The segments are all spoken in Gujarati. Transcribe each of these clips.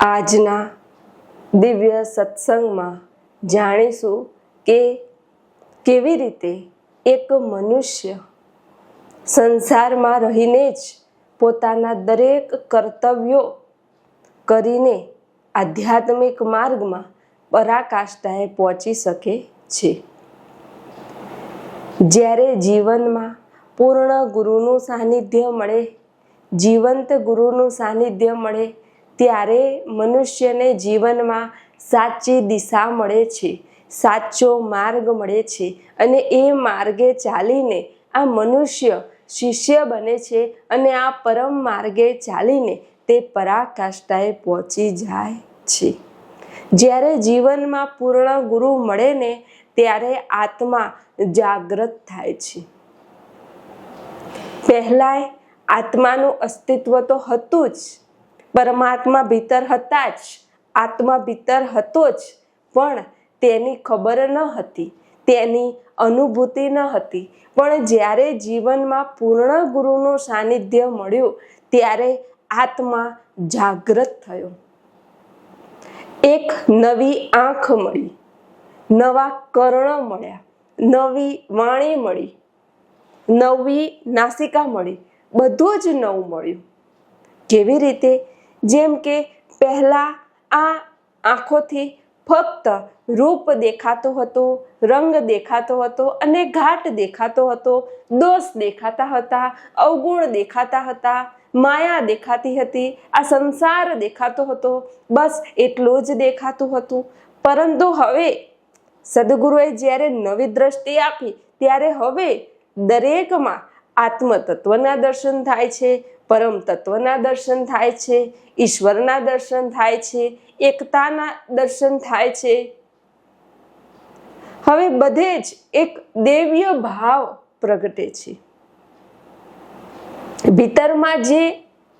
આજના દિવ્ય સત્સંગમાં જાણીશું કે કેવી રીતે એક મનુષ્ય સંસારમાં રહીને જ પોતાના દરેક કર્તવ્યો કરીને આધ્યાત્મિક માર્ગમાં પરાકાષ્ઠાએ પહોંચી શકે છે. જ્યારે જીવનમાં પૂર્ણ ગુરુનું સાનિધ્ય મળે, જીવંત ગુરુનું સાનિધ્ય મળે ત્યારે મનુષ્યને જીવનમાં સાચી દિશા મળે છે, સાચો માર્ગ મળે છે અને એ માર્ગે ચાલીને આ મનુષ્ય શિષ્ય બને છે અને આ પરમ માર્ગે ચાલીને તે પરાકાષ્ઠાએ પહોંચી જાય છે. જ્યારે જીવનમાં પૂર્ણ ગુરુ મળે ને ત્યારે આત્મા જાગૃત થાય છે. પહેલાંય આત્માનું અસ્તિત્વ તો હતું જ પરમાત્મા ભીતર હતા જ, આત્મા ભીતર હતો જ, પણ તેની ખબર ન હતી, તેની અનુભૂતિ ન હતી. પણ જ્યારે જીવનમાં પૂર્ણ ગુરુનું સાનિધ્ય મળ્યું, ત્યારે આત્મા જાગૃત થયો. એક નવી આંખ મળી, નવા કર્ણ મળ્યા, નવી વાણી મળી, નવી નાસિકા મળી, બધું જ નવું મળ્યું. કેવી રીતે જેમ કે પહેલાં આ આંખોથી ફક્ત રૂપ દેખાતો હતો, રંગ દેખાતો હતો અને ઘાટ દેખાતો હતો, દોષ દેખાતા હતા, અવગુણ દેખાતા હતા, માયા દેખાતી હતી, આ સંસાર દેખાતો હતો, બસ એટલું જ દેખાતું હતું. પરંતુ હવે સદગુરુએ જ્યારે નવી દ્રષ્ટિ આપી, ત્યારે હવે દરેકમાં આત્મતત્વના દર્શન થાય છે પરમ તત્વના દર્શન થાય છે, ઈશ્વરના દર્શન થાય છે, એકતાના દર્શન થાય છે. હવે બધે જ એક દેવ્ય ભાવ પ્રગટે છે. ભીતરમાં જે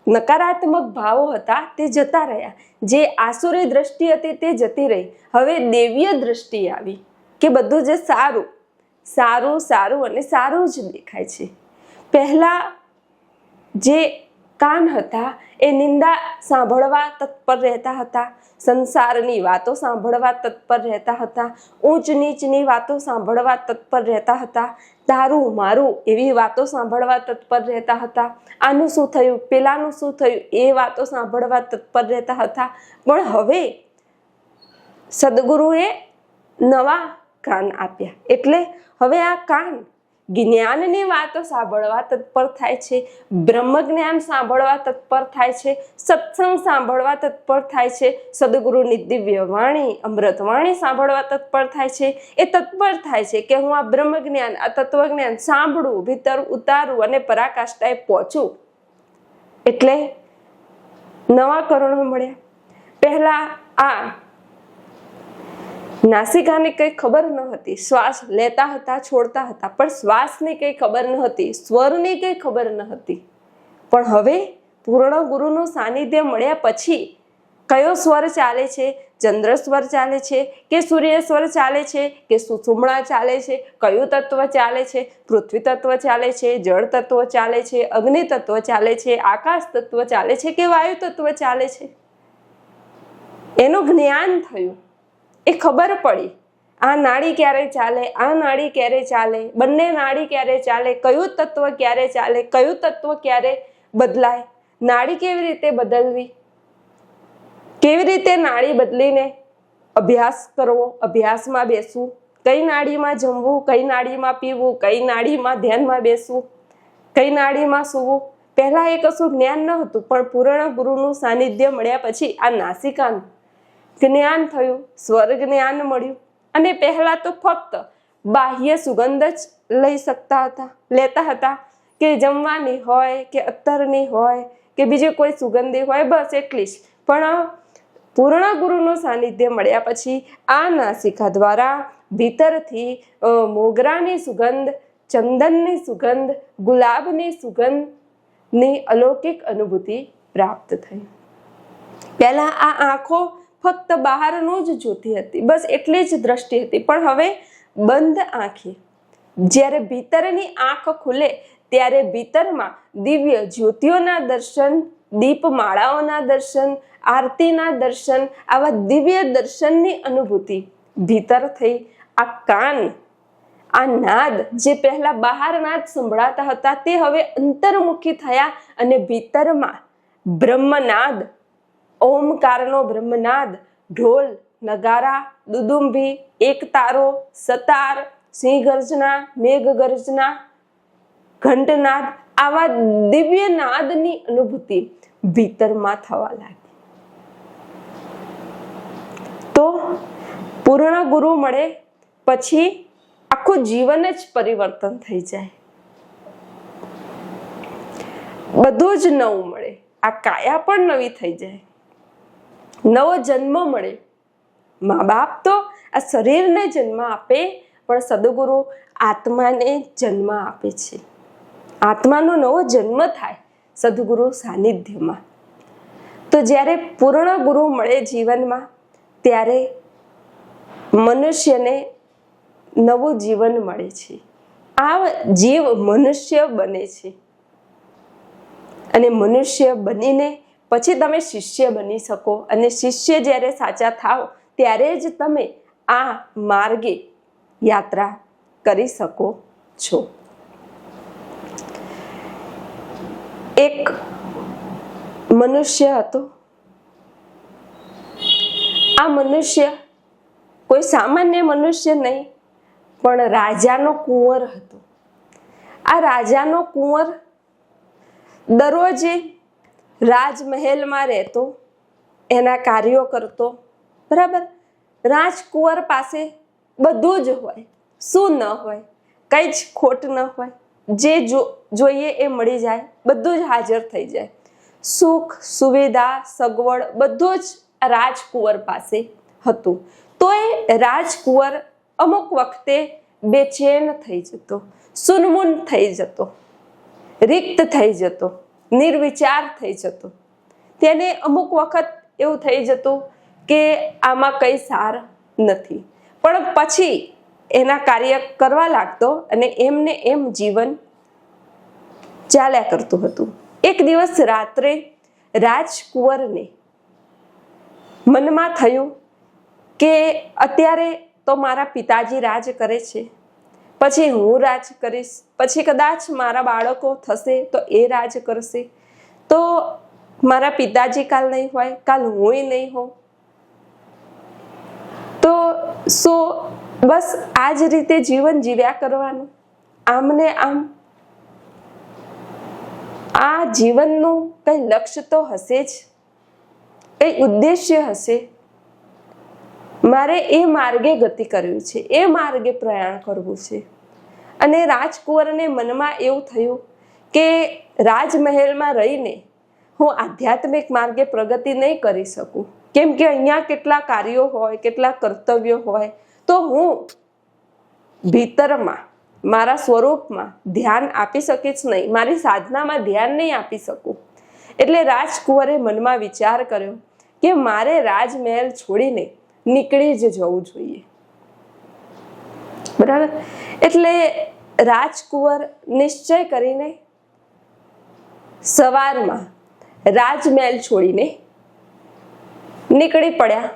નકારાત્મક ભાવો હતા તે જતા રહ્યા, જે આસુરી દ્રષ્ટિ હતી તે જતી રહી. હવે દેવીય દ્રષ્ટિ આવી કે બધું જે સારું સારું સારું અને સારું જ દેખાય છે. પહેલાં જે કાન હતા, એ નિંદા સાંભળવા તત્પર રહેતા હતા. સંસારની વાતો સાંભળવા તત્પર રહેતા હતા. ઊંચ નીચની વાતો સાંભળવા તત્પર રહેતા હતા. તારું મારું એવી વાતો સાંભળવા તત્પર રહેતા હતા. આનું શું થયું? પેલાનું શું થયું? એ વાતો સાંભળવા તત્પર રહેતા હતા. પણ હવે સદગુરુએ નવા કાન આપ્યા. એટલે હવે આ કાન જ્ઞાનની વાતો સાંભળવા તત્પર થાય છે બ્રહ્મ જ્ઞાન સાંભળવા તત્પર થાય છે, સત્સંગ સાંભળવા તત્પર થાય છે, સદગુરુની દિવ્ય વાણી અમૃત સાંભળવા તત્પર થાય છે, એ તત્પર થાય છે કે હું આ બ્રહ્મ જ્ઞાન આ તત્વજ્ઞાન સાંભળું, ભીતર ઉતારું અને પરાકાષ્ઠાએ પહોંચું. એટલે નવા કરુણો મળ્યા. પહેલા આ નાસિકાને કંઈ ખબર ન હતી શ્વાસ લેતા હતા, છોડતા હતા, પણ શ્વાસની કંઈ ખબર ન હતી સ્વરની કંઈ ખબર ન હતી પણ હવે પૂર્ણ ગુરુનું સાનિધ્ય મળ્યા પછી કયો સ્વર ચાલે છે? ચંદ્ર સ્વર ચાલે છે કે સૂર્ય સ્વર ચાલે છે કે સુષુમણા ચાલે છે? કયું તત્વ ચાલે છે? પૃથ્વી તત્વ ચાલે છે? જળ તત્વ ચાલે છે? અગ્નિ તત્વ ચાલે છે? આકાશ તત્વ ચાલે છે કે વાયુ તત્વ ચાલે છે? એનું જ્ઞાન થયું. એ ખબર પડી. આ નાડી ક્યારે ચાલે? આ નાડી ક્યારે ચાલે? બંને નાડી ક્યારે ચાલે? કયું તત્વ ક્યારે ચાલે? કયું તત્વ ક્યારે બદલાય? નાડી કેવી રીતે બદલવી? કેવી રીતે નાડી બદલીને અભ્યાસ કરવો? અભ્યાસમાં બેસવું? કઈ નાડીમાં જમવું? કઈ નાડીમાં પીવું? કઈ નાડીમાં ધ્યાનમાં બેસવું? કઈ નાડીમાં સૂવું? પહેલા એ કશું જ્ઞાન ન હતું પણ પૂર્ણ ગુરુનું સાનિધ્ય મળ્યા પછી આ નાસિકાનું જ્ઞાન થયું સ્વર જ્ઞાન મળ્યું. અને પહેલા તો ફક્ત બાહ્ય સુગંધ જ લઈ શકતા હતા, લેતા હતા કે જમવાની હોય, કે અત્તરની હોય, કે બીજી કોઈ સુગંધી હોય, બસ એટલી જ. પણ પૂર્ણ ગુરુનું સાનિધ્ય મળ્યા પછી આ નાસિકા દ્વારા ભીતરથી મોગરાની સુગંધ, ચંદનની સુગંધ, ગુલાબની સુગંધની અલૌકિક અનુભૂતિ પ્રાપ્ત થઈ. પહેલાં આ આંખો ફક્ત બહારનું જ જોતી હતી. બસ એટલી જ દ્રષ્ટિ હતી. પણ હવે બંધ આંખે. જ્યારે ભીતરની આંખ ખુલે, ત્યારે ભીતરમાં દિવ્ય જ્યોતિઓના દર્શન દીપમાળાઓના દર્શન, આરતીના દર્શન, આવા દિવ્ય દર્શનની અનુભૂતિ ભીતર થઈ. આ કાન, આ નાદ જે પહેલા બહારના જ સંભળાતા હતા, તે હવે અંતર્મુખી થયા અને ભીતરમાં બ્રહ્મનાદ ઓમકારનો બ્રહ્મનાદ, ઢોલ, નગારા દુદુંભી એકતારો, સતાર સિંહ ગર્જના મેઘ ગર્જના ઘંટનાદ આવા દિવ્ય નાદની અનુભૂતિ ભીતરમાં થવા લાગી. તો પૂર્ણ ગુરુ મળે પછી આખું જીવન જ પરિવર્તન થઈ જાય. બધું જ નવું મળે. આ કાયા પણ નવી થઈ જાય. નવો જન્મ મળે. મા બાપ તો આ શરીરને જન્મ આપે, પણ સદગુરુ આત્માને જન્મ આપે છે. આત્માનો નવો જન્મ થાય સદગુરુ સાનિધ્યમાં. તો જ્યારે પૂર્ણ ગુરુ મળે જીવનમાં, ત્યારે મનુષ્યને નવું જીવન મળે છે. આ જીવ મનુષ્ય બને છે. અને મનુષ્ય બનીને પછી તમે શિષ્ય બની શકો અને શિષ્ય જ્યારે સાચા થાવ ત્યારે જ તમે આ માર્ગે યાત્રા કરી શકો છો. એક મનુષ્ય હતો. આ મનુષ્ય કોઈ સામાન્ય મનુષ્ય નહીં, પણ રાજાનો કુંવર હતો. આ રાજાનો કુંવર દરરોજે રાજમહેલમાં રહેતો, એના કાર્યો કરતો, બરાબર? રાજકુંવર પાસે બધું જ હોય. શું ન હોય? કંઈ જ ખોટ ન હોય. જે જો, જોઈએ એ મળી જાય, બધું જ હાજર થઈ જાય. સુખ, સુવિધા, સગવડ બધું જ રાજકુંવર પાસે હતું. તો એ રાજકુંવર અમુક વખતે બેચેન થઈ જતો, સુનમુન થઈ જતો, રિક્ત થઈ જતો. નિર્વિચાર થઈ જતો. તેને અમુક વખત એવું થઈ જતું કે આમાં કંઈ સાર નથી. પણ પછી એના કાર્ય કરવા લાગતો અને એમને એમ જીવન ચાલ્યા કરતું હતું. એક દિવસ રાત્રે રાજકુંવરને મનમાં થયું કે અત્યારે તો મારા પિતાજી રાજ કરે છે. પછી હું રાજ કરીશ, પછી કદાચ મારા બાળકો થશે તો એ રાજ કરશે. તો મારા પિતાજી કાલ નહીં હોય, કાલ હુંય નહીં હોઉં. તો શું બસ આ જ રીતે જીવન જીવ્યા કરવાનું. આમને આમ આ જીવનનું કંઈ લક્ષ્ય તો હશે જ, કંઈ ઉદ્દેશ્ય હશે. મારે એ માર્ગે ગતિ કરવી છે, એ માર્ગે પ્રયાણ કરવું છે. અને રાજકુંવરને મનમાં એવું થયું કે રાજમહેલમાં રહીને હું આધ્યાત્મિક માર્ગે પ્રગતિ નહીં કરી શકું. કેમ કે અહીંયા કેટલા કાર્યો હોય, કેટલા કર્તવ્યો હોય, તો હું ભીતરમાં, મારા સ્વરૂપમાં ધ્યાન આપી શકીશ નહીં, મારી સાધનામાં ધ્યાન નહીં આપી શકું. એટલે રાજકુંવરે મનમાં વિચાર કર્યો કે મારે રાજમહેલ છોડીને નીકળી જ જવું જોઈએ. બરાબર? એટલે રાજકુંવર નિશ્ચય કરીને સવારમાં રાજમહેલ છોડીને નીકળી પડ્યા.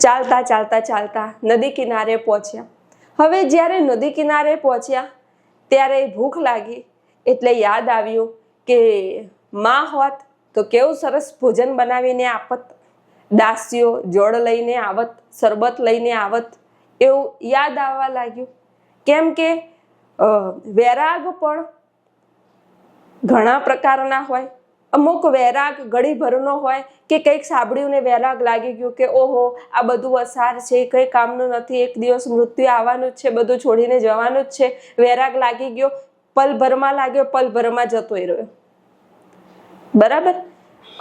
ચાલતા ચાલતા ચાલતા નદી કિનારે પહોંચ્યા. હવે જ્યારે નદી કિનારે પહોંચ્યા, ત્યારે ભૂખ લાગી. એટલે યાદ આવ્યું કે માં હોત તો કેવું સરસ ભોજન બનાવીને આપત. દાસીઓ જળ લઈને આવત, શરબત લઈને આવત, એવું યાદ આવવા લાગ્યું. કેમ કે વૈરાગ પણ ઘણા પ્રકારના હોય. અમુક વૈરાગ ઘડીભરનો હોય કે કંઈક સાંભળ્યું ને વૈરાગ લાગી ગયું કે ઓહો, આ બધું અસાર છે, કંઈ કામનું નથી, એક દિવસ મૃત્યુ આવવાનું જ છે, બધું છોડીને જવાનું જ છે. વૈરાગ લાગી ગયો, પલભરમાં લાગ્યો, પલભરમાં જતોય રહ્યો. બરાબર?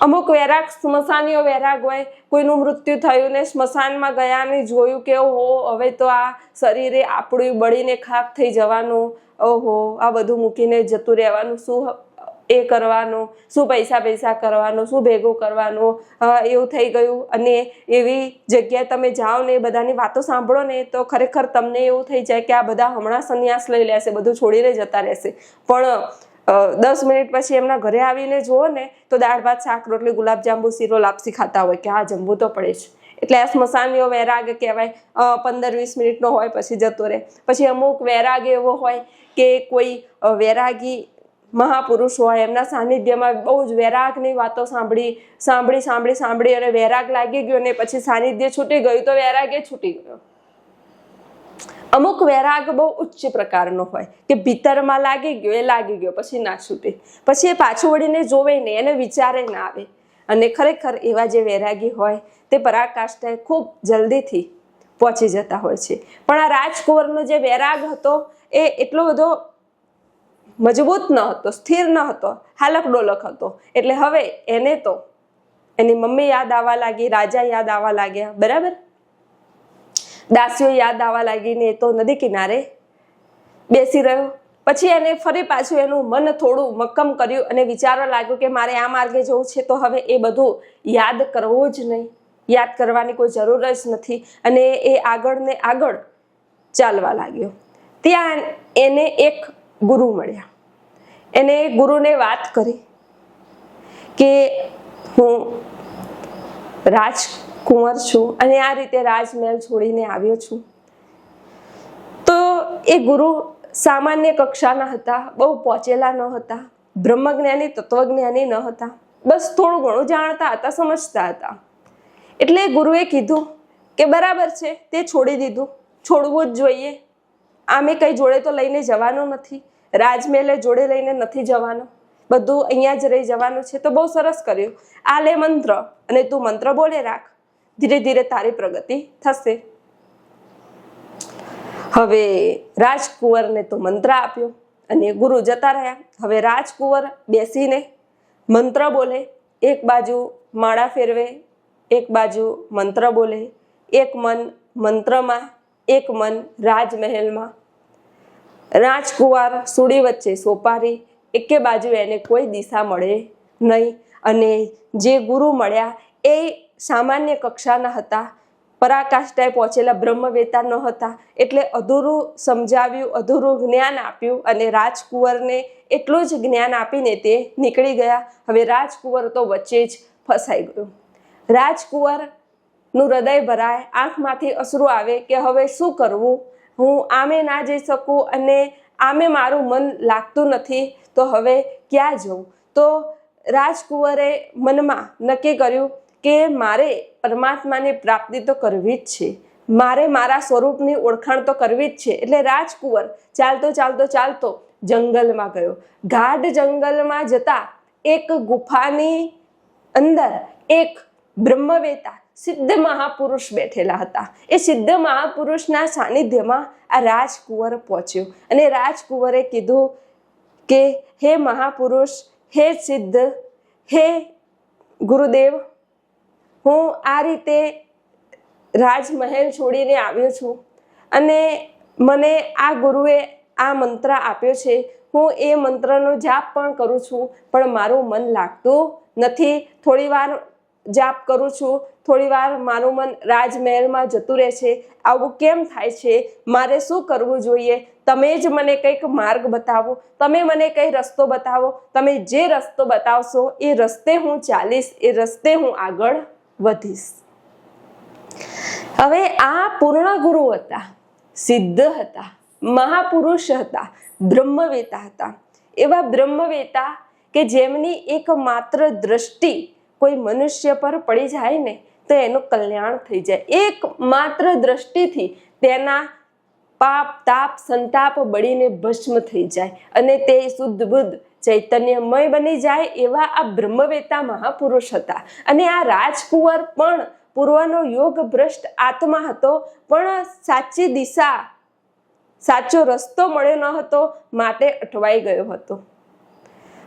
અમુક વૈરાગ સ્મશાનીઓ વૈરાગ હોય, કોઈનું મૃત્યુ થયું ને સ્મશાનમાં ગયા ને જોયું કે, ઓહો, હવે તો આ શરીરે આપણું બળીને ખાક થઈ જવાનું. ઓહો, આ બધું મૂકીને જતું રહેવાનું. શું એ કરવાનું? શું પૈસા પૈસા કરવાનું? શું ભેગું કરવાનું? એવું થઈ ગયું. અને એવી જગ્યાએ તમે જાઓ ને, બધાની વાતો સાંભળો ને, તો ખરેખર તમને એવું થઈ જાય કે આ બધા હમણાં સંન્યાસ લઈ લેશે, બધું છોડીને જતા રહેશે. પણ દસ મિનિટ પછી એમના ઘરે આવીને જુઓ ને, તો દાળ, ભાત, શાક, રોટલી ગુલાબજાંબુ શીરો, લાપસી ખાતા હોય કે આ જમવું તો પડે જ. એટલે આ સ્મશાનીઓ વૈરાગ કહેવાય. પંદર, વીસ મિનિટનો હોય પછી જતો રહે. પછી અમુક વૈરાગ એવો હોય કે કોઈ વૈરાગી મહાપુરુષ હોય, એમના સાનિધ્યમાં બહુ જ વૈરાગની વાતો સાંભળી સાંભળી સાંભળી સાંભળી અને વૈરાગ લાગી ગયો ને પછી સાનિધ્ય છૂટી ગયું, તો વૈરાગે છૂટી ગયો. અમુક વૈરાગ બહુ ઉચ્ચ પ્રકારનો હોય કે ભીતરમાં લાગી ગયો, એ લાગી ગયો, પછી ના છૂટે. પછી એ પાછું વળીને જોવે નહીં, એને વિચારે ના આવે. અને ખરેખર એવા જે વૈરાગી હોય, તે પરાકાષ્ઠાએ ખૂબ જલ્દીથી પહોંચી જતા હોય છે. પણ આ રાજકુંવરનો જે વૈરાગ હતો, એ એટલો બધો મજબૂત ન હતો, સ્થિર ન હતો હાલક ડોલક હતો. એટલે હવે એને તો એની મમ્મી યાદ આવવા લાગી, રાજા યાદ આવવા લાગ્યા. બરાબર? દાસીઓ યાદ આવવા લાગીને તો નદી કિનારે બેસી રહ્યો. પછી એને ફરી પાછું એનું મન થોડું મક્કમ કર્યું અને વિચારવા લાગ્યું કે મારે આ માર્ગે જવું છે તો હવે એ બધું યાદ કરવું જ નહીં. યાદ કરવાની કોઈ જરૂર જ નથી અને એ આગળ ને આગળ ચાલવા લાગ્યો. ત્યાં એને એક ગુરુ મળ્યા. એને ગુરુને વાત કરી કે હું રાજકુંવર છું અને આ રીતે રાજમહેલ છોડીને આવ્યો છું. તો એ ગુરુ સામાન્ય કક્ષાના હતા, બહુ પહોંચેલા ન હતા, બ્રહ્મજ્ઞાની, તત્વજ્ઞાની ન હતા, બસ થોડું ઘણું જાણતા હતા, સમજતા હતા. એટલે ગુરુએ કીધું કે બરાબર છે, તે છોડી દીધું, છોડવું જ જોઈએ. આમે કંઈ જોડે તો લઈને જવાનું નથી, રાજમહેલે જોડે લઈને નથી જવાનું. બધું અહીંયા જ રહી જવાનું છે, તો બહુ સરસ કર્યું. આ લે મંત્ર, અને તું મંત્ર બોલે રાખ. ધીરે ધીરે તારી પ્રગતિ થશે. હવે રાજકુંવરને તો મંત્ર આપ્યો અને ગુરુ જતા રહ્યા. હવે રાજકુંવર બેસીને મંત્ર બોલે. એક બાજુ માળા ફેરવે, એક બાજુ મંત્ર બોલે. એક મન મંત્રમાં, એક મન રાજમહેલમાં. રાજકુંવર સુડી વચ્ચે સોપારી. એકે બાજુ એને કોઈ દિશા મળે નહીં. અને જે ગુરુ મળ્યા, એ સામાન્ય કક્ષાના હતા. પરાકાષ્ઠાએ પહોંચેલા બ્રહ્મવેતા ન હતા એટલે અધૂરું સમજાવ્યું, અધૂરું જ્ઞાન આપ્યું અને રાજકુંવરને એટલું જ જ્ઞાન આપીને તે નીકળી ગયા. હવે રાજકુંવર તો વચ્ચે જ ફસાઈ ગયો. રાજકુંવરનું હૃદય ભરાય, આંખમાંથી અશ્રુ આવે કે હવે શું કરવું? હું આમે ના જઈ શકું અને આમે મારું મન લાગતું નથી, તો હવે ક્યાં જવું? તો રાજકુંવરે મનમાં નક્કી કર્યું કે મારે પરમાત્માની પ્રાપ્તિ તો કરવી જ છે. મારે મારા સ્વરૂપની ઓળખાણ તો કરવી જ છે. એટલે રાજકુંવર ચાલતો ચાલતો ચાલતો જંગલમાં ગયો. ગાઢ જંગલમાં જતા એક ગુફાની અંદર એક બ્રહ્મવેતા સિદ્ધ મહાપુરુષ બેઠેલા હતા. એ સિદ્ધ મહાપુરુષના સાનિધ્યમાં આ રાજકુંવર પહોંચ્યો અને રાજકુંવરે કીધું કે, હે મહાપુરુષ, હે સિદ્ધ, હે ગુરુદેવ હું આ રીતે રાજમહેલ છોડીને આવ્યો છું અને મને આ ગુરુએ આ મંત્ર આપ્યો છે. હું એ મંત્રનો જાપ પણ કરું છું, પણ મારું મન લાગતું નથી. થોડી વાર જાપ કરું છું, થોડી વાર મારું મન રાજમહેલમાં જતું રહે છે. આવું કેમ થાય છે? મારે શું કરવું જોઈએ? તમે જ મને કંઈક માર્ગ બતાવો, તમે મને કંઈ રસ્તો બતાવો. તમે જે રસ્તો બતાવશો, એ રસ્તે હું ચાલીશ, એ રસ્તે હું આગળ વધીશ. હવે આ પૂર્ણ ગુરુ હતા, સિદ્ધ હતા, મહાપુરુષ હતા, બ્રહ્મવેતા હતા. એવા બ્રહ્મવેતા કે જેમની એક માત્ર દ્રષ્ટિ કોઈ મનુષ્ય પર પડી જાય ને, તો એનું કલ્યાણ થઈ જાય. એક માત્ર દ્રષ્ટિથી તેના પાપ, તાપ, સંતાપ બળીને ભસ્મ થઈ જાય અને તે શુદ્ધ બુદ્ધ ચૈતન્યમય બની જાય એવા આ બ્રહ્મવેતા મહાપુરુષ હતા. અને આ રાજકુંવર પણ પૂર્વનો યોગ ભ્રષ્ટ આત્મા હતો, પણ સાચી દિશા, સાચો રસ્તો મળ્યો ન હતો, માટે અટવાઈ ગયો હતો.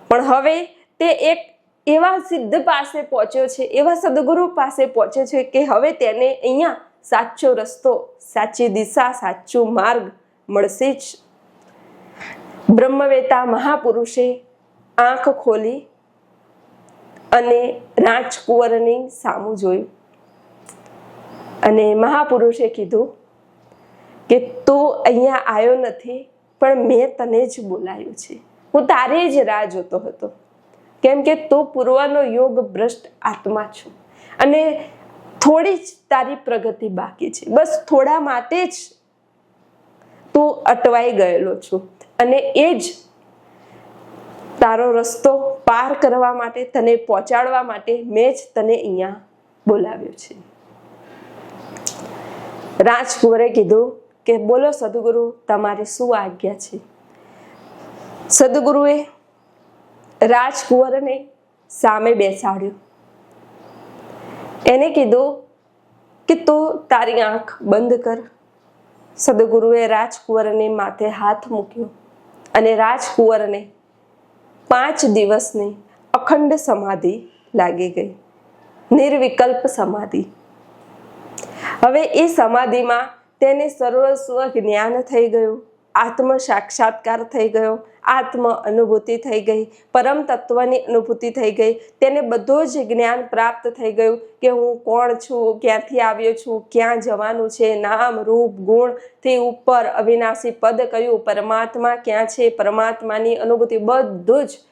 પણ હવે તે એક એવા સિદ્ધ પાસે પહોંચ્યો છે, એવા સદગુરુ પાસે પહોંચ્યો છે કે હવે તેને અહીંયા સાચો રસ્તો, સાચી દિશા, સાચો માર્ગ મળશે જ. બ્રહ્મવેતા મહાપુરુષે આંખ ખોલી અને રાજકુંવરની સામું જોયું. અને મહાપુરુષે કીધું કે, તું અહીંયા આવ્યો નથી, પણ મેં તને જ બોલાયું છે. હું તારે જ રાહ જોતો હતો. કેમ કે તું પૂર્વનો યોગ ભ્રષ્ટ આત્મા છું. અને થોડી જ તારી પ્રગતિ બાકી છે. બસ થોડા માટે જ તું અટવાઈ ગયેલો છું. અને એ જ તારો રસ્તો પાર કરવા માટે, તને પહોંચાડવા માટે મેં જ તને અહીંયા બોલાવ્યો છે. રાજકુંવરે કીધું કે, બોલો સદગુરુ, તમારી શું આજ્ઞા છે? સદગુરુએ રાજકુંવરને સામે બેસાડ્યો. એને કીધું કે, તું તારી આંખ બંધ કર. સદગુરુએ રાજકુંવરને માથે હાથ મૂક્યો અને રાજકુંવરને પાંચ દિવસની અખંડ સમાધિ લાગી ગઈ. નિર્વિકલ્પ સમાધિ. હવે એ સમાધિમાં તેને સર્વસ્વ જ્ઞાન થઈ ગયું. આત્મ સાક્ષાત્કાર થઈ ગયો, આત્મ અનુભૂતિ થઈ ગઈ, પરમ તત્વની અનુભૂતિ થઈ ગઈ. તેને બધું જ જ્ઞાન પ્રાપ્ત થઈ ગયું કે હું કોણ છું, ક્યાંથી આવ્યો છું, ક્યાં જવાનું છે, નામ, રૂપ, ગુણથી ઉપર અવિનાશી પદ કયું, પરમાત્મા ક્યાં છે, પરમાત્માની અનુભૂતિ બધું જ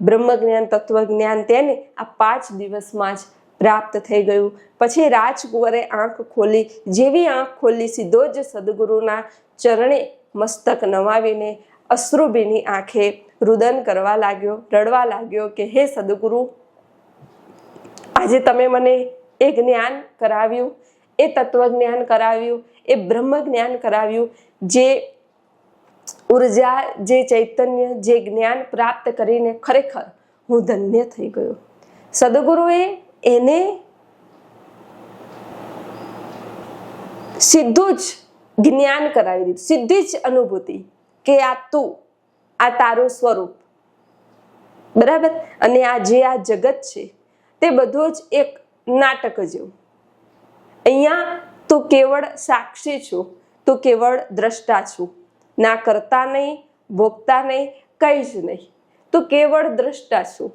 બ્રહ્મ જ્ઞાન તત્વજ્ઞાન તેને આ પાંચ દિવસમાં જ પ્રાપ્ત થઈ ગયું. પછી રાજકુંવરે આંખ ખોલી, જેવી આંખ ખોલી સીધો જ સદગુરુના ચરણે મસ્તક નમાવીને અશ્રુભીની આંખે રુદન કરવા લાગ્યો, રડવા લાગ્યો કે, હે સદગુરુ, આજે તમે મને એ જ્ઞાન કરાવ્યું, એ તત્વજ્ઞાન કરાવ્યું, એ બ્રહ્મ જ્ઞાન કરાવ્યું, જે ઊર્જા, જે ચૈતન્ય, જે જ્ઞાન પ્રાપ્ત કરીને ખરેખર હું ધન્ય થઈ ગયો. સદગુરુએ એને સીધું જ જ્ઞાન કરાવી દીધું. સીધી જ અનુભૂતિ કે આ તું, આ તારું સ્વરૂપ. બરાબર? અને આ જે આ જગત છે, તે બધું જ એક નાટક જેવું અહીંયા તું કેવળ સાક્ષી છું, તું કેવળ દ્રષ્ટા છું. ના કરતા નહીં, ભોગતા નહીં, કઈ જ નહીં. તું કેવળ દ્રષ્ટા છું.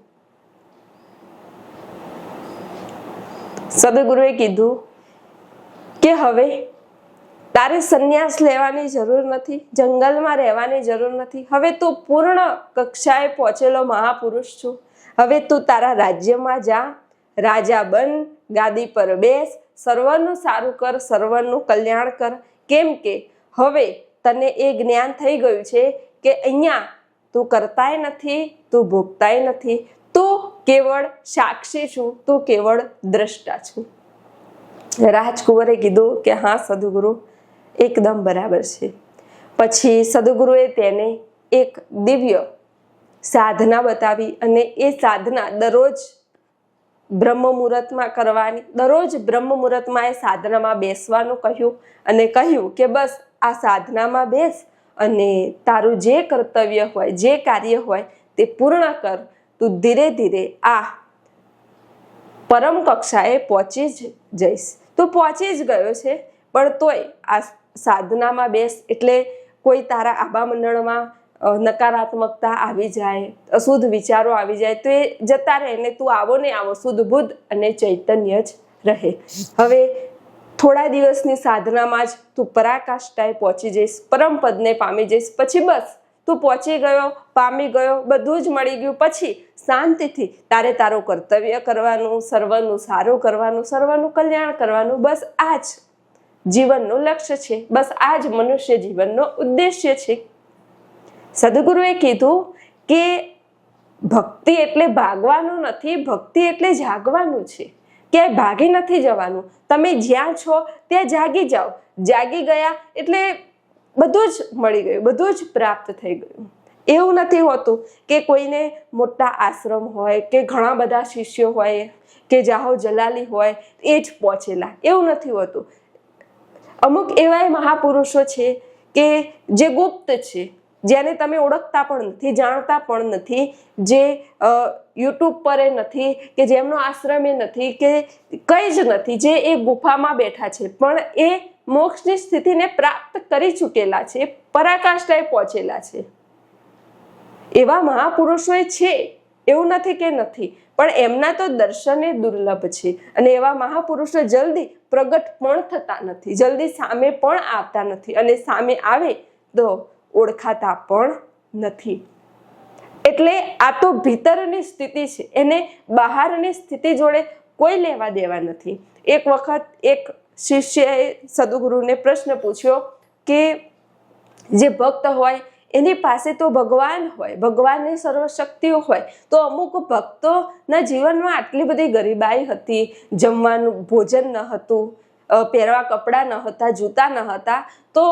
સદગુરુએ કીધું કે હવે તારે સંન્યાસ લેવાની જરૂર નથી, જંગલમાં રહેવાની જરૂર નથી. હવે તું પૂર્ણ કક્ષાએ પહોંચેલો મહાપુરુષ છું. હવે તું તારા રાજ્યમાં જા. રાજા બન, ગાદી પર બેસ, સર્વનું સારું કર, સર્વનું કલ્યાણ કર. કેમ કે હવે તને એ જ્ઞાન થઈ ગયું છે કે અહીંયા તું કરતાય નથી, તું ભોગતાય નથી. તું કેવળ સાક્ષી છું, તું કેવળ દ્રષ્ટા છું. રાજકુંવરે કીધું કે, હા, સદગુરુ એકદમ બરાબર છે. પછી સદગુરુએ તેને એક દિવ્ય સાધના બતાવી અને એ સાધના દરરોજ બ્રહ્મ મુહૂર્તમાં કરવાની, દરરોજ બ્રહ્મ મુહૂર્તમાં એ સાધનામાં બેસવાનું કહ્યું અને કહ્યું કે બસ આ સાધનામાં બેસ અને તારું જે કર્તવ્ય હોય, જે કાર્ય હોય તે પૂર્ણ કર. તું ધીરે ધીરે આ પરમ કક્ષાએ પહોંચી જ જઈશ. તું પહોંચી જ ગયો છે, પણ તોય આ સાધનામાં બેસ એટલે કોઈ તારા આબા મંડળમાં નકારાત્મકતા આવી જાય, અશુદ્ધ વિચારો આવી જાય, તો એ જતા રહે ને તું આવો ને આવો, શુદ્ધ બુદ્ધ અને ચૈતન્ય જ રહે. હવે થોડા દિવસની સાધનામાં જ તું પરાકાષ્ઠાએ પહોંચી જઈશ, પરમ પદને પામી જઈશ, પછી બસ તું પહોંચી ગયો, પામી ગયો, બધું જ મળી ગયું, પછી શાંતિથી તારે તારું કર્તવ્ય કરવાનું, સર્વનું સારું કરવાનું, સર્વનું કલ્યાણ કરવાનું, બસ આ જ. જીવનનું લક્ષ્ય છે. બસ આ જ મનુષ્ય જીવનનો ઉદ્દેશ્ય છે. સદગુરુએ કીધું કે ભક્તિ એટલે ભાગવાનું નથી, ભક્તિ એટલે જાગવાનું છે. ક્યાંય ભાગી નથી જવાનું. તમે જ્યાં છો ત્યાં જાગી જાઓ. જાગી ગયા એટલે બધું જ મળી ગયું, બધું જ પ્રાપ્ત થઈ ગયું. એવું નથી હોતું કે કોઈને મોટા આશ્રમ હોય, કે ઘણા બધા શિષ્યો હોય, કે જાહો જલાલી હોય, એ જ પહોંચેલા. એવું નથી હોતું. અમુક એવા મહાપુરુષો છે કે જે ગુપ્ત છે, જેને તમે ઓળખતા પણ નથી, જાણતા પણ નથી, જે યુટ્યુબ પર એ નથી, કે જેમનો આશ્રમ એ નથી, કે કંઈ જ નથી, જે એ ગુફામાં બેઠા છે. પણ એ મોક્ષની સ્થિતિને પ્રાપ્ત કરી ચૂકેલા છે, પરાકાષ્ઠાએ પહોંચેલા છે. એવા મહાપુરુષો એ છે, એવું નથી કે નથી પણ એમના તો દર્શને દુર્લભ છે. અને એવા મહાપુરુષો જલ્દી પ્રગટ પણ થતા નથી. જલ્દી સામે પણ આવતા નથી. અને સામે આવે તો ઓળખાતા પણ નથી. એટલે આ તો ભીતરની સ્થિતિ છે. એને બહારની સ્થિતિ જોડે કોઈ લેવા દેવા નથી. એક વખત એક શિષ્યએ સદગુરુને પ્રશ્ન પૂછ્યો કે જે ભક્ત હોય એની પાસે તો ભગવાન હોય, ભગવાનની સર્વશક્તિઓ હોય, તો અમુક ભક્તોના જીવનમાં આટલી બધી ગરીબાઈ હતી, જમવાનું ભોજન ન હતું પહેરવા કપડાં ન હતા, જૂતા ન હતા, તો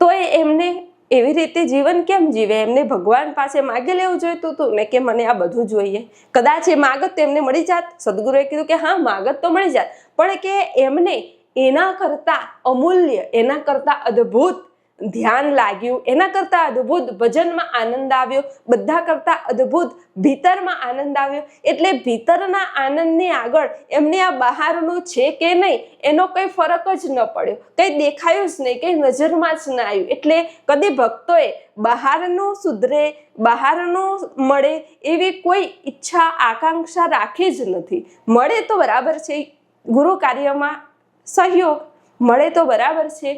તો એ એમને એવી રીતે જીવન કેમ જીવે? એમને ભગવાન પાસે માગી લેવું જોઈતું હતું? ને કે મને આ બધું જોઈએ. કદાચ એ માગત તો એમને મળી જાત. સદગુરુએ કીધું કે, હા, માગત તો મળી જાત. પણ કે એમને એના કરતા અમૂલ્ય, એના કરતા અદ્ભુત ધ્યાન લાગ્યું, એના કરતાં અદ્ભુત ભજનમાં આનંદ આવ્યો, બધા કરતાં અદ્ભુત ભીતરમાં આનંદ આવ્યો. એટલે ભીતરના આનંદની આગળ એમને આ બહારનું છે કે નહીં, એનો કંઈ ફરક જ ન પડ્યો. કંઈ દેખાયું જ નહીં, કંઈ નજરમાં જ ના આવ્યું. એટલે કદી ભક્તોએ બહારનું સુધરે, બહારનું મળે એવી કોઈ ઈચ્છા, આકાંક્ષા રાખી જ નથી. મળે તો બરાબર છે, ગુરુ કાર્યમાં સહયોગ, મળે તો બરાબર છે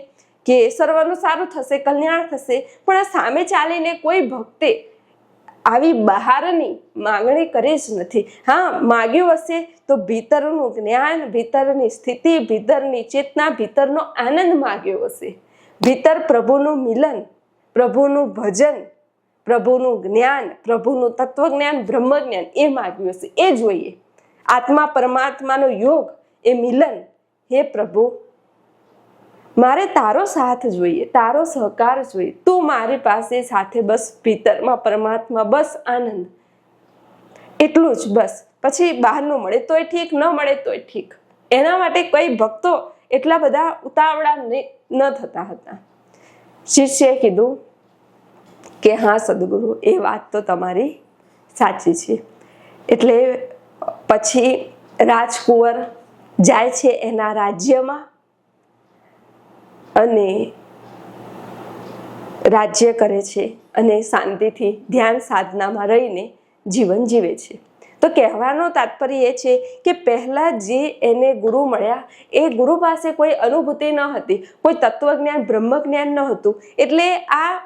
કે સર્વનું સારું થશે, કલ્યાણ થશે, પણ સામે ચાલીને કોઈ ભક્તે આવી બહારની માંગણી કરી જ નથી. હા, માગ્યું હશે તો ભીતરનું જ્ઞાન, ભીતરની સ્થિતિ, ભીતરની ચેતના, ભીતરનો આનંદ માગ્યો હશે. ભીતર પ્રભુનું મિલન, પ્રભુનું ભજન, પ્રભુનું જ્ઞાન, પ્રભુનું તત્વજ્ઞાન, બ્રહ્મજ્ઞાન એ માગ્યું હશે. એ જોઈએ. આત્મા પરમાત્માનો યોગ, એ મિલન. હે પ્રભુ મારે તારો સાથ જોઈએ, તારો સહકાર જોઈએ. તું મારી પાસે સાથે બસ, ભીતરમાં પરમાત્મા, બસ, આનંદ. એટલું જ બસ. પછી બહારનું મળે તોય ઠીક, ન મળે તોય ઠીક. એના માટે કોઈ ભક્તો એટલા બધા ઉતાવળા ન થતા હતા. શિષ્યએ કીધું કે, હા, સદગુરુ, એ વાત તો તમારી સાચી છે. એટલે પછી રાજકુંવર જાય છે એના રાજ્યમાં. અને રાજ્ય કરે છે અને શાંતિથી ધ્યાન સાધનામાં રહીને જીવન જીવે છે. તો કહેવાનો તાત્પર્ય એ છે કે પહેલા જે એને ગુરુ મળ્યા, એ ગુરુ પાસે કોઈ અનુભૂતિ ન હતી, કોઈ તત્વજ્ઞાન, બ્રહ્મજ્ઞાન ન હતું. એટલે આ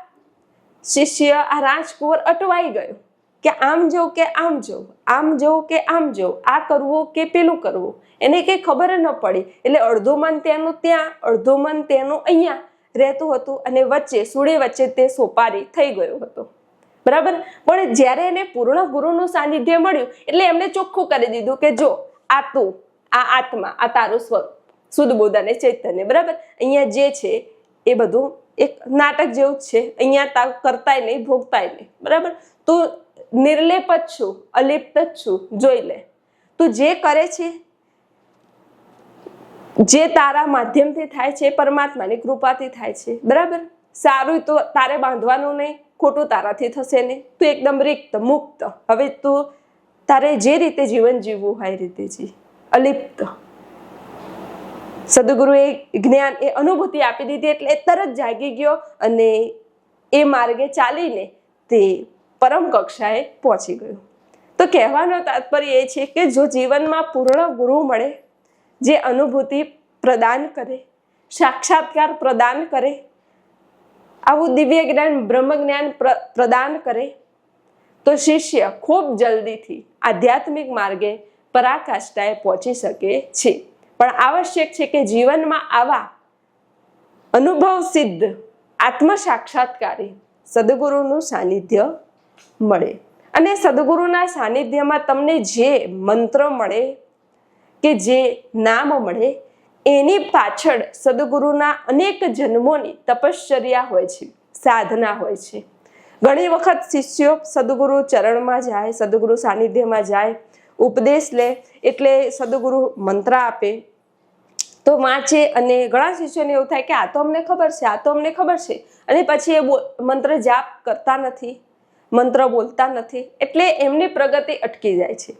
શિષ્ય, આ રાજકુંવર અટવાઈ ગયો. કે આમ જવું કે આમ જવું આમ જવું કે આમ જવું આ કરવું કે પેલું કરવું? એને કંઈ ખબર ન પડી. એટલે અડધો મન તેનું ત્યાં, અડધો મન તેનું અહીંયા રહેતું હતું અને વચ્ચે, સુડી વચ્ચે તે સોપારી થઈ ગયો હતો. બરાબર? પણ જ્યારે એને પૂર્ણ ગુરુનું સાનિધ્ય મળ્યું, એટલે એમને ચોખ્ખું કરી દીધું કે જો, આ તું, આ આત્મા, આ તારું સ્વરૂપ શુદ્ધ બોધ અને ચૈતન્ય, બરાબર? અહીંયા જે છે, એ બધું એક નાટક જેવું જ છે. અહીંયા કરતાય નહીં, ભોગતાય નહીં, બરાબર? તું નિર્લેપ જ છું, અલિપ્ત જ છું. જોઈ લે. તું જે કરે છે, જે તારા માધ્યમથી થાય છે પરમાત્માની કૃપાથી થાય છે. બરાબર? સારું, તો તારે બાંધવાનું નહીં, ખોટું તારાથી થશે નહીં. તું એકદમ રિક્ત, મુક્ત. હવે તું તારે જે રીતે જીવન જીવવું હોય રીતે જી. અલિપ્ત. સદગુરુએ જ્ઞાન, એ અનુભૂતિ આપી દીધી એટલે તરત જાગી ગયો અને એ માર્ગે ચાલીને તે પરમ કક્ષાએ પહોંચી ગયું. તો કહેવાનો તાત્પર્ય એ છે કે જો જીવનમાં પૂર્ણ ગુરુ મળે, જે અનુભૂતિ પ્રદાન કરે, સાક્ષાત્કાર પ્રદાન કરે, આવું દિવ્ય જ્ઞાન, બ્રહ્મ જ્ઞાન પ્ર- પ્રદાન કરે, તો શિષ્ય ખૂબ જલ્દીથી આધ્યાત્મિક માર્ગે પરાકાષ્ઠાએ પહોંચી શકે છે. પણ આવશ્યક છે કે જીવનમાં આવા અનુભવ સિદ્ધ આત્મ સાક્ષાત્કારી સદગુરુનું સાનિધ્ય મળે. અને સદગુરુના સાનિધ્યમાં તમને જે મંત્ર મળે કે જે નામ મળે, એની પાછળ સદગુરુના અનેક જન્મોની તપશ્ચર્યા હોય છે, સાધના હોય છે. ઘણી વખત શિષ્યો સદગુરુ ચરણમાં જાય, સદગુરુ સાનિધ્યમાં જાય, ઉપદેશ લે, એટલે સદગુરુ મંત્ર આપે. તો વાંચે અને ઘણા શિષ્યોને એવું થાય કે આ તો અમને ખબર છે, આ તો અમને ખબર છે. અને પછી એ મંત્ર જાપ કરતા નથી. મંત્ર બોલતા નથી, એટલે એમની પ્રગતિ અટકી જાય છે.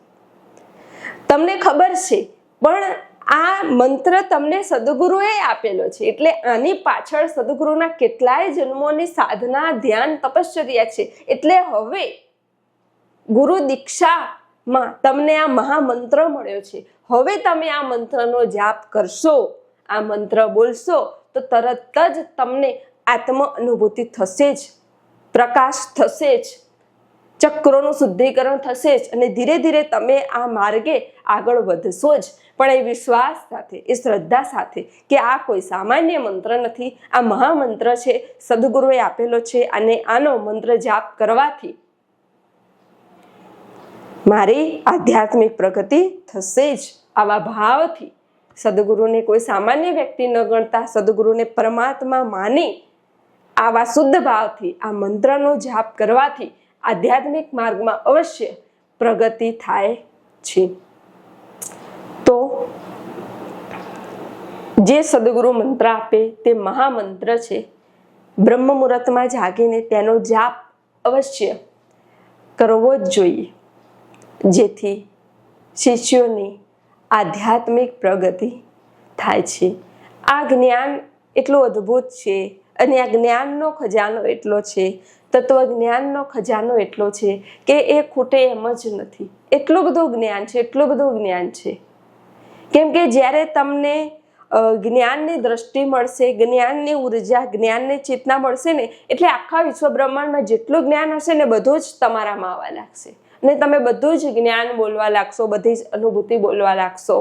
તમને ખબર છે, પણ આ મંત્ર તમને સદગુરુએ આપેલો છે, એટલે આની પાછળ સદગુરુના કેટલાય જન્મોની સાધના, ધ્યાન, તપશ્ચર્યા છે. એટલે હવે ગુરુ દીક્ષામાં તમને આ મહામંત્ર મળ્યો છે. હવે તમે આ મંત્રનો જાપ કરશો, આ મંત્ર બોલશો, તો તરત જ તમને આત્મ અનુભૂતિ થશે જ. પ્રકાશ થશે જ. ચક્રોનું શુદ્ધિકરણ થશે જ અને ધીરે ધીરે તમે આ માર્ગે આગળ વધશો જ. પણ એ વિશ્વાસ સાથે, એ શ્રદ્ધા સાથે કે આ કોઈ સામાન્ય મંત્ર નથી. આ મહામંત્ર છે, સદગુરુએ આપેલો છે અને આનો મંત્ર જાપ કરવાથી મારી આધ્યાત્મિક પ્રગતિ થશે જ. આવા ભાવથી સદગુરુને કોઈ સામાન્ય વ્યક્તિ ન ગણતા, સદગુરુને પરમાત્મા માની આવા શુદ્ધ ભાવથી, આ મંત્રનો જાપ કરવાથી આધ્યાત્મિક માર્ગમાં અવશ્ય પ્રગતિ થાય છે. તો જે સદગુરુ મંત્ર આપે તે મહામંત્ર છે. બ્રહ્મ મુહૂર્તમાં જાગીને તેનો જાપ અવશ્ય કરવો જ જોઈએ. જેથી શિષ્યોની આધ્યાત્મિક પ્રગતિ થાય છે. આ જ્ઞાન એટલું અદ્ભુત છે અને આ જ્ઞાનનો ખજાનો એટલો છે, તત્વજ્ઞાનનો ખજાનો એટલો છે કે એ ખૂટે એમ જ નથી. એટલું બધું જ્ઞાન છે, એટલું બધું જ્ઞાન છે. કેમ કે જ્યારે તમને જ્ઞાનની દ્રષ્ટિ મળશે, જ્ઞાનની ઊર્જા, જ્ઞાનની ચેતના મળશે ને, એટલે આખા વિશ્વ બ્રહ્માંડમાં જેટલું જ્ઞાન હશે ને બધું જ તમારામાં આવવા લાગશે. અને તમે બધું જ જ્ઞાન બોલવા લાગશો, બધી જ અનુભૂતિ બોલવા લાગશો.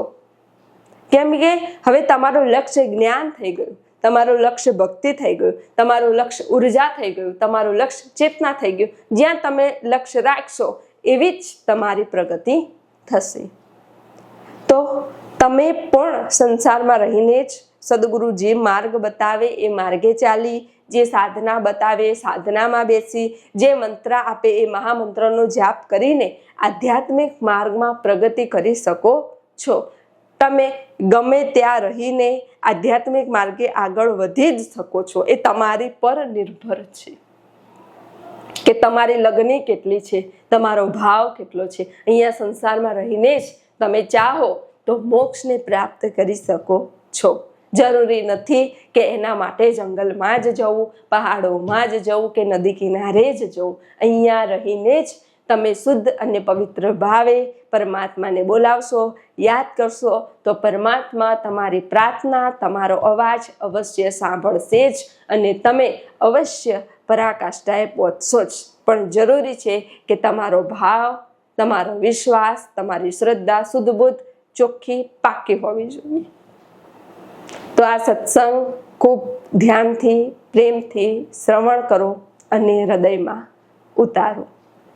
કેમ કે હવે તમારું લક્ષ્ય જ્ઞાન થઈ ગયું. તમારું લક્ષ્ય ભક્તિ થઈ ગયું, તમારું લક્ષ્ય ઊર્જા થઈ ગયું, તમારું લક્ષ્ય ચેતના થઈ ગયું. જ્યાં તમે લક્ષ્ય રાખશો, એવી જ તમારી પ્રગતિ થશે. તો તમે પણ સંસારમાં રહીને જ સદગુરુ જે માર્ગ બતાવે, એ માર્ગે ચાલી, જે સાધના બતાવે સાધનામાં બેસી, જે મંત્ર આપે, એ મહામંત્રનો જાપ કરીને આધ્યાત્મિક માર્ગમાં પ્રગતિ કરી શકો છો. તમે ગમે ત્યાં રહીને આધ્યાત્મિક માર્ગે આગળ વધી જ શકો છો. એ તમારી પર નિર્ભર છે. કે તમારી લગ્ની કેટલી છે, તમારો ભાવ કેટલો છે. અહીંયા સંસારમાં રહીને જ તમે ચાહો તો મોક્ષને પ્રાપ્ત કરી શકો છો. જરૂરી નથી કે એના માટે જંગલમાં જ જવું, પહાડોમાં જ જવું કે નદી કિનારે જ જવું. અહીંયા રહીને જ તમે શુદ્ધ અને પવિત્ર ભાવે પરમાત્માને બોલાવશો, યાદ કરશો, તો પરમાત્મા તમારી પ્રાર્થના, તમારો અવાજ અવશ્ય સાંભળશે જ અને તમે અવશ્ય પરાકાષ્ઠાએ પહોંચશો જ. પણ જરૂરી છે કે તમારો ભાવ, તમારો વિશ્વાસ, તમારી શ્રદ્ધા શુદ્ધબુદ્ધ ચોખ્ખી, પાકી હોવી જોઈએ. તો આ સત્સંગ ખૂબ ધ્યાનથી, પ્રેમથી શ્રવણ કરો અને હૃદયમાં ઉતારો.